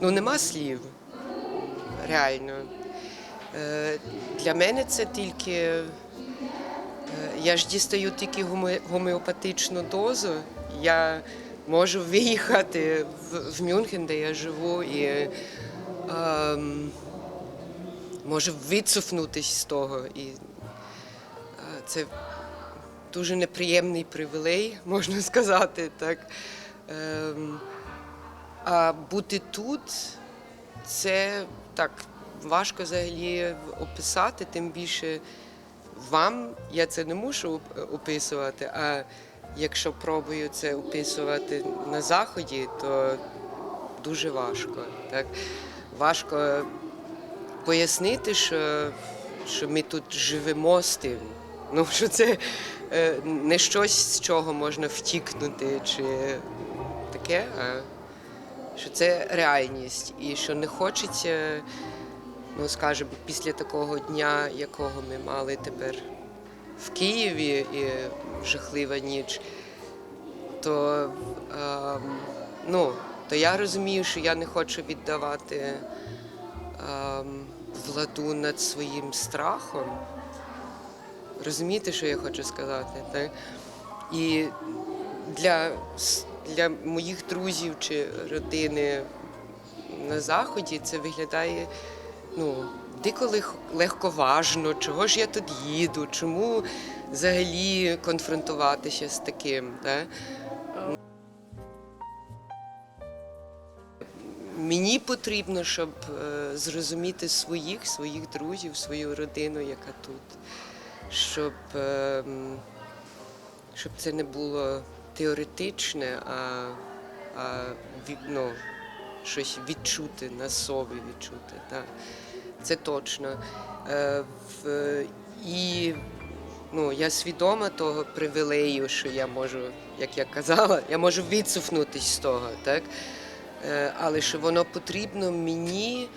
ну нема слів. Реально. Е, Для мене це тільки. е, Я ж дістаю тільки гомеопатичну дозу. Я можу виїхати в, Мюнхен, де я живу, і ем, можу відсуфнутися з того. І е, це дуже неприємний привілей, можна сказати. Так. Ем, а бути тут це так важко взагалі описати, тим більше вам я це не мушу описувати. А якщо пробую це описувати на заході, то дуже важко. Так? Важко пояснити, що, що ми тут живемо з тим. Ну, що це е, не щось, з чого можна втікнути, чи таке, а що це реальність. І що не хочеться, ну скажімо, після такого дня, якого ми мали тепер в Києві, і жахлива ніч, то, ем, ну, то я розумію, що я не хочу віддавати ем, владу над своїм страхом. Розумієте, що я хочу сказати? Так? І для, для моїх друзів чи родини на Заході це виглядає ну, дико легковажно, чого ж я тут їду, чому взагалі конфронтуватися з таким. Так? Мені потрібно, щоб е, зрозуміти своїх, своїх друзів, свою родину, яка тут, щоб, е, щоб це не було теоретичне, а, а ві- ну, щось відчути, на собі відчути. Так. Це точно. Е, в, і ну, я свідома того привілею, що я можу, як я казала, я можу відсуфнутися з того. Так? Е, Але що воно потрібно мені,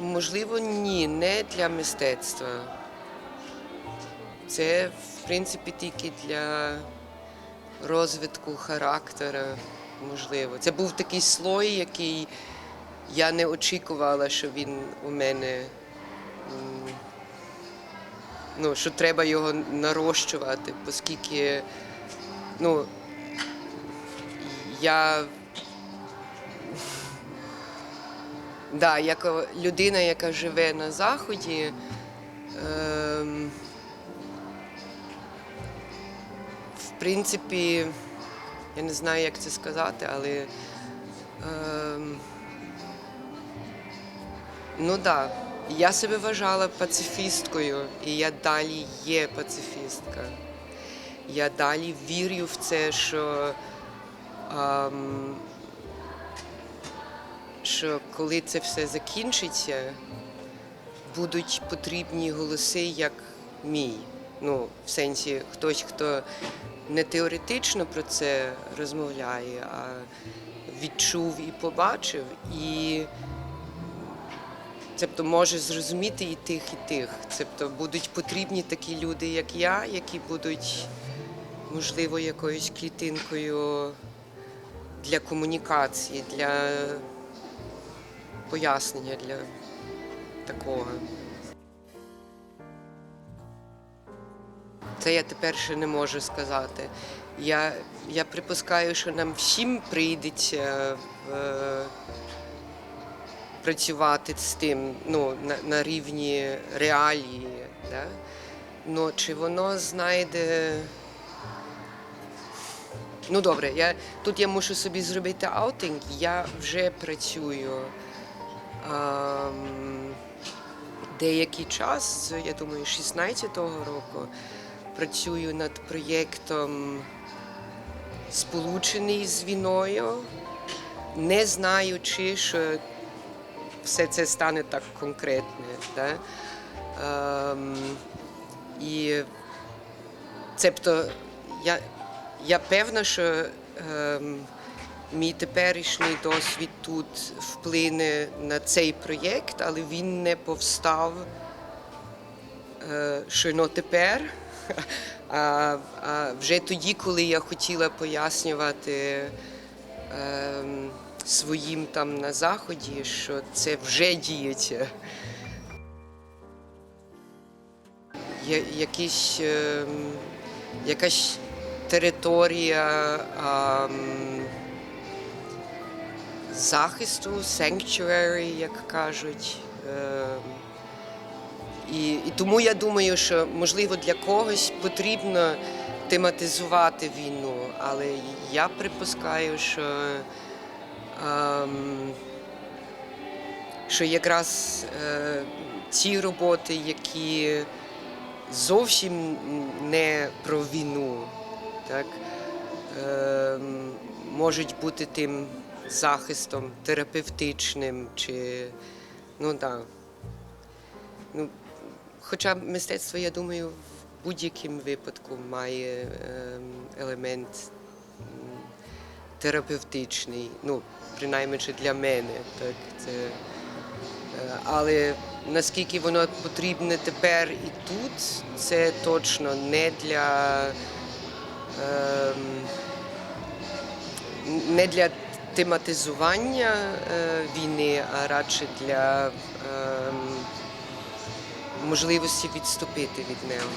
можливо, ні, не для мистецтва. Це, в принципі, тільки для розвитку характера, можливо. Це був такий слой, який я не очікувала, що він у мене. Ну, що треба його нарощувати, оскільки ну, я Да, як е, людина, яка живе на Заході, ем, принципі, я не знаю, як це сказати, але ем, ну так, да, я себе вважала пацифісткою, і я далі є пацифістка. Я далі вірю в це, що. ем, що коли це все закінчиться, будуть потрібні голоси, як мій. Ну, в сенсі, хтось, хто не теоретично про це розмовляє, а відчув і побачив, і тобто може зрозуміти і тих, і тих. Тобто будуть потрібні такі люди, як я, які будуть, можливо, якоюсь клітинкою для комунікації, для пояснення для такого. Це я тепер ще не можу сказати. Я, я припускаю, що нам всім прийдеться е, працювати з тим ну, на, на рівні реалії. Да? Ну, чи воно знайде. Ну добре, я, тут я мушу собі зробити аутинг. Я вже працюю ем, деякий час, я думаю, 16-го року, працюю над проєктом Сполучений з війною, не знаючи, що все це стане так конкретне. Да? Ем, і цебто я, я певна, що ем, мій теперішній досвід тут вплине на цей проєкт, але він не повстав е, щойно тепер. А, а вже тоді, коли я хотіла пояснювати ем, своїм там на заході, що це вже діється. Є якісь, ем, якась територія ем, захисту, sanctuary, як кажуть. І, і тому я думаю, що можливо для когось потрібно тематизувати війну, але я припускаю, що, ем, що якраз е, ці роботи, які зовсім не про війну, так, ем, можуть бути тим захистом терапевтичним чи ну так. Ну, хоча мистецтво, я думаю, в будь-якому випадку має ем, елемент терапевтичний, ну, принаймні чи для мене. Так, це, е, але наскільки воно потрібне тепер і тут, це точно не для, ем, не для тематизування е, війни, а радше для ем, можливості відступити від нього.